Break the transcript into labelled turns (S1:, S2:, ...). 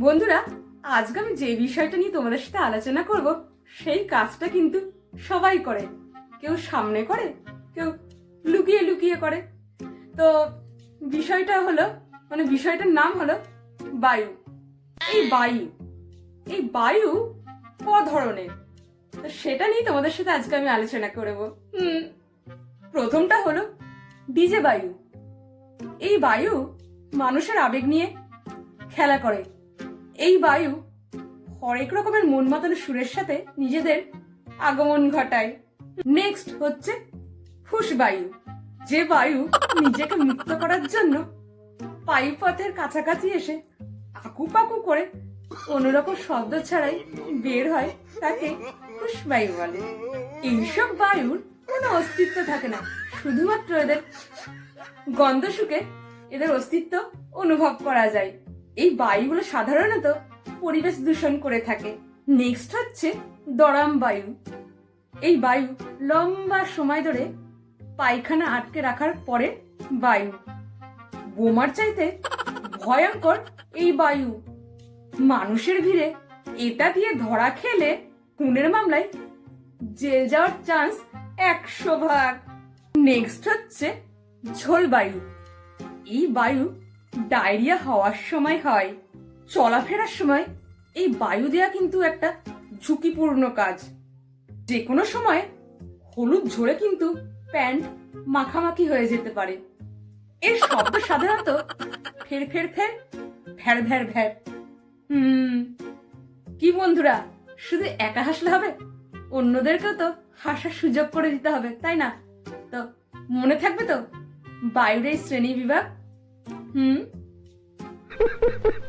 S1: বন্ধুরা, আজকে আমি যে বিষয়টা নিয়ে তোমাদের সাথে আলোচনা করব, সেই কাজটা কিন্তু সবাই করে। কেউ সামনে করে, কেউ লুকিয়ে লুকিয়ে করে। তো বিষয়টা হলো মানে বিষয়টার নাম হলো বায়ু। এই বায়ু এই বায়ু ক ধরনের? তো সেটা নিয়ে তোমাদের সাথে আজকে আমি আলোচনা করব। হুম, প্রথমটা হলো ডিজে বায়ু। এই বায়ু মানুষের আবেগ নিয়ে খেলা করে। এই বায়ু হরেক রকমের মন মাতানো সুরের সাথে নিজেদের আগমন ঘটায়। নেক্সট হচ্ছে ফুস বায়ু। যে বায়ু নিজেকে মুক্ত করার জন্য পায়ুপথের কাছাকাছি এসে আকু আকুপাকু করে কোনোরকম শব্দ ছাড়াই বের হয় তাকে ফুস বায়ু বলে। এইসব বায়ুর কোনো অস্তিত্ব থাকে না। শুধুমাত্র এদের গন্ধ শুকে এদের অস্তিত্ব অনুভব করা যায়। এই বায়ুগুলো সাধারণত পরিবেশ দূষণ করে থাকে। নেক্সট হচ্ছে দরাম বায়ু। এই বায়ু লম্বা সময় ধরে পায়খানা আটকে রাখার পরে বায়ু। বোমার চাইতে ভয়ঙ্কর এই বায়ু। মানুষের ভিড়ে এটা দিয়ে ধরা খেলে খুনের মামলায় জেল যাওয়ার চান্স একশো ভাগ। নেক্সট হচ্ছে ঝোল বায়ু। এই বায়ু ডায়রিয়া হওয়ার সময় হয়। চলাফেরার সময় এই বায়ু দেয়া কিন্তু একটা ঝুঁকিপূর্ণ কাজ। যে কোনো সময় হলুদ ঝরে কিন্তু প্যান্ট মাখামাখি হয়ে যেতে পারে। এর শব্দ সাধারণত ফের ফের ফের, ভ্যার ভ্যার ভ্যার। হুম, কি বন্ধুরা, শুধু একা হাসলে হবে? অন্যদেরকেও তো হাসার সুযোগ করে দিতে হবে, তাই না? তো মনে থাকবে তো? এই শ্রেণি বিভাগ হুম